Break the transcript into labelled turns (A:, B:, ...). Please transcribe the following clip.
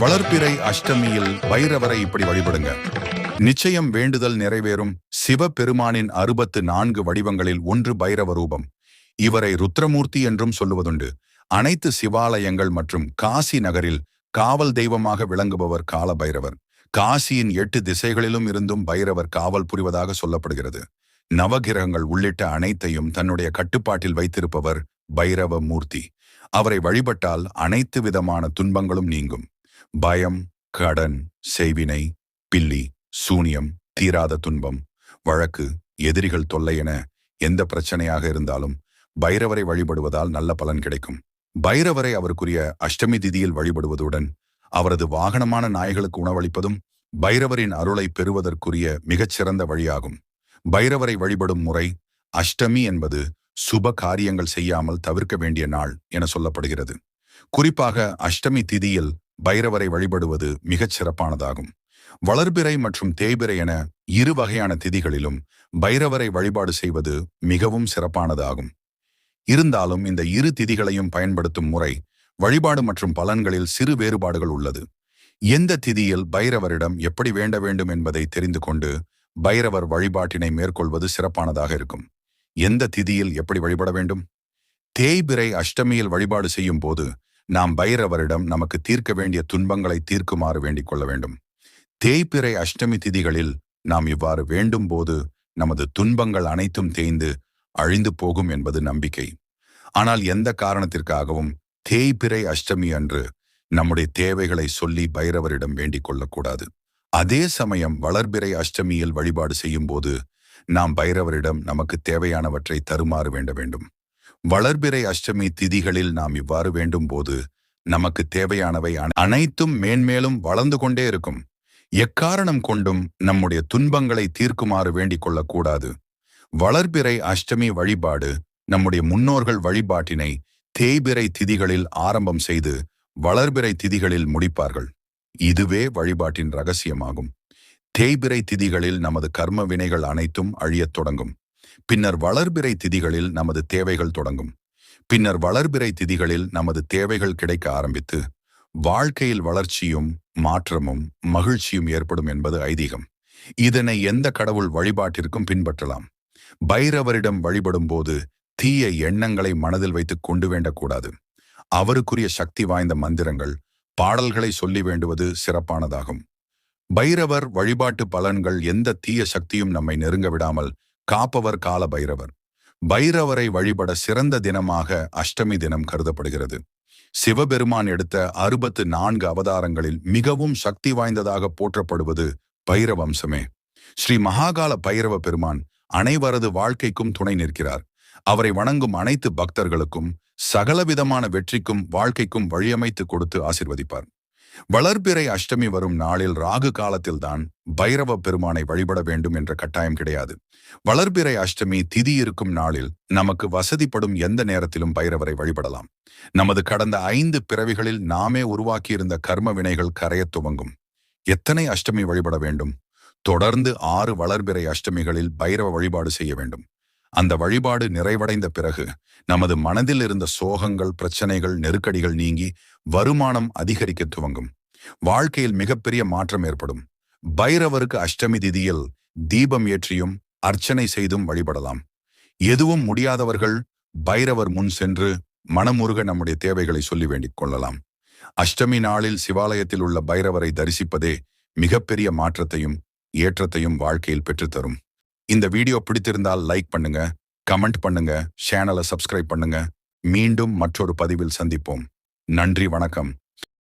A: வளர்ப்பிறை அஷ்டமியில் பைரவரை இப்படி வழிபடுங்க. நிச்சயம் வேண்டுதல் நிறைவேறும். சிவபெருமானின் அறுபத்து நான்கு வடிவங்களில் ஒன்று பைரவ ரூபம். இவரை ருத்ரமூர்த்தி என்றும் சொல்லுவதுண்டு. அனைத்து சிவாலயங்கள் மற்றும் காசி நகரில் காவல் தெய்வமாக விளங்குபவர் கால பைரவர் காசியின் எட்டு திசைகளிலும் இருந்தும் பைரவர் காவல் புரிவதாக சொல்லப்படுகிறது. நவகிரகங்கள் உள்ளிட்ட அனைத்தையும் தன்னுடைய கட்டுப்பாட்டில் வைத்திருப்பவர் பைரவ மூர்த்தி. அவரை வழிபட்டால் அனைத்து விதமான துன்பங்களும் நீங்கும். பயம் கடன் செய்வினை பில்லி சூனியம் தீராத துன்பம் வழக்கு எதிரிகள் தொல்லை என எந்த பிரச்சனையாக இருந்தாலும் பைரவரை வழிபடுவதால் நல்ல பலன் கிடைக்கும். பைரவரை அவருக்குரிய அஷ்டமி திதியில் வழிபடுவதுடன் அவரது வாகனமான நாய்களுக்கு உணவளிப்பதும் பைரவரின் அருளை பெறுவதற்குரிய மிகச்சிறந்த வழியாகும். பைரவரை வழிபடும் முறை அஷ்டமி என்பது சுப காரியங்கள் செய்யாமல் தவிர்க்க வேண்டிய நாள் என சொல்லப்படுகிறது. குறிப்பாக அஷ்டமி திதியில் பைரவரை வழிபடுவது மிகச் சிறப்பானதாகும். வளர்பிறை மற்றும் தேய்பிறை என இரு வகையான திதிகளிலும் பைரவரை வழிபாடு செய்வது மிகவும் சிறப்பானதாகும். இருந்தாலும் இந்த இரு திதிகளையும் பயன்படுத்தும் முறை வழிபாடு மற்றும் பலன்களில் சிறு வேறுபாடுகள் உள்ளது. எந்த திதியில் பைரவரிடம் எப்படி வேண்ட வேண்டும் என்பதை தெரிந்து கொண்டு பைரவர் வழிபாட்டினை மேற்கொள்வது சிறப்பானதாக இருக்கும். எந்த திதியில் எப்படி வழிபட வேண்டும்? தேய்பிறை அஷ்டமியில் வழிபாடு செய்யும் போது நாம் பைரவரிடம் நமக்கு தீர்க்க வேண்டிய துன்பங்களை தீர்க்குமாறு வேண்டிக் கொள்ள வேண்டும். தேய்பிறை அஷ்டமி திதிகளில் நாம் இவ்வாறு வேண்டும் போது நமது துன்பங்கள் அனைத்தும் தேய்ந்து அழிந்து போகும் என்பது நம்பிக்கை. ஆனால் எந்த காரணத்திற்காகவும் தேய்பிறை அஷ்டமி அன்று நம்முடைய தேவைகளை சொல்லி பைரவரிடம் வேண்டிக் கொள்ளக்கூடாது அதே சமயம் வளர்பிறை அஷ்டமியில் வழிபாடு செய்யும் போது நாம் பைரவரிடம் நமக்கு தேவையானவற்றை தருமாறு வேண்ட வேண்டும். வளர்பிறை அஷ்டமி திதிகளில் நாம் இவ்வாறு வேண்டும் போது நமக்கு தேவையானவை அனைத்தும் மேன்மேலும் வளர்ந்து கொண்டே இருக்கும். எக்காரணம் கொண்டும் நம்முடைய துன்பங்களை தீர்க்குமாறு வேண்டிக் கொள்ளக்கூடாது. வளர்பிறை அஷ்டமி வழிபாடு நம்முடைய முன்னோர்கள் வழிபாட்டினை தேய்பிறை திதிகளில் ஆரம்பம் செய்து வளர்பிறை திதிகளில் முடிப்பார்கள். இதுவே வழிபாட்டின் ரகசியமாகும். தேய்பிறை திதிகளில் நமது கர்ம வினைகள் அனைத்தும் அழியத் தொடங்கும். பின்னர் வளர்பிறை திதிகளில் நமது தேவைகள் தொடங்கும். பின்னர் வளர்பிறை திதிகளில் நமது தேவைகள் கிடைக்க ஆரம்பித்து வாழ்க்கையில் வளர்ச்சியும் மாற்றமும் மகிழ்ச்சியும் ஏற்படும் என்பது ஐதீகம். இதனை எந்த கடவுள் வழிபாட்டிற்கும் பின்பற்றலாம். பைரவரிடம் வழிபடும் போது தீய எண்ணங்களை மனதில் வைத்து கொண்டு வேண்டக்கூடாது. அவருக்குரிய சக்தி வாய்ந்த மந்திரங்கள் பாடல்களை சொல்லி வேண்டுவது சிறப்பானதாகும். பைரவர் வழிபாட்டு பலன்கள் எந்த தீய சக்தியும் நம்மை நெருங்க விடாமல் காப்பவர் கால பைரவர் பைரவரை வழிபட சிறந்த தினமாக அஷ்டமி தினம் கருதப்படுகிறது. சிவபெருமான் எடுத்த அறுபத்து நான்கு அவதாரங்களில் மிகவும் சக்தி வாய்ந்ததாக போற்றப்படுவது பைரவம்சமே. ஸ்ரீ மகாகால பைரவ பெருமான் அனைவரது வாழ்க்கைக்கும் துணை நிற்கிறார். அவரை வணங்கும் அனைத்து பக்தர்களுக்கும் சகலவிதமான வெற்றிக்கும் வாழ்க்கைக்கும் வழியமைத்து கொடுத்து ஆசிர்வதிப்பார். வளர்பிறை அஷ்டமி வரும் நாளில் ராகு காலத்தில்தான் பைரவ பெருமானை வழிபட வேண்டும் என்ற கட்டாயம் கிடையாது. வளர்பிறை அஷ்டமி திதி இருக்கும் நாளில் நமக்கு வசதிப்படும் எந்த நேரத்திலும் பைரவரை வழிபடலாம். நமது கடந்த ஐந்து பிறவிகளில் நாமே உருவாக்கியிருந்த கர்ம வினைகள் கரையத் துவங்கும். எத்தனை அஷ்டமி வழிபட வேண்டும்? தொடர்ந்து ஆறு வளர்பிறை அஷ்டமிகளில் பைரவ வழிபாடு செய்ய வேண்டும். அந்த வழிபாடு நிறைவடைந்த பிறகு நமது மனதில் இருந்த சோகங்கள் பிரச்சனைகள் நெருக்கடிகள் நீங்கி வருமானம் அதிகரிக்க துவங்கும். வாழ்க்கையில் மிகப்பெரிய மாற்றம் ஏற்படும். பைரவருக்கு அஷ்டமி திதியில் தீபம் ஏற்றியும் அர்ச்சனை செய்தும் வழிபடலாம். எதுவும் முடியாதவர்கள் பைரவர் முன் சென்று மனமுருக நம்முடைய தேவைகளை சொல்லி வேண்டிக் கொள்ளலாம். அஷ்டமி நாளில் சிவாலயத்தில் உள்ள பைரவரை தரிசிப்பதே மிகப்பெரிய மாற்றத்தையும் ஏற்றத்தையும் வாழ்க்கையில் பெற்றுத்தரும் இந்த வீடியோ பிடித்திருந்தால் லைக் பண்ணுங்க கமெண்ட் பண்ணுங்க சேனலை சப்ஸ்கிரைப் பண்ணுங்க. மீண்டும் மற்றொரு பதிவில் சந்திப்போம். நன்றி வணக்கம்.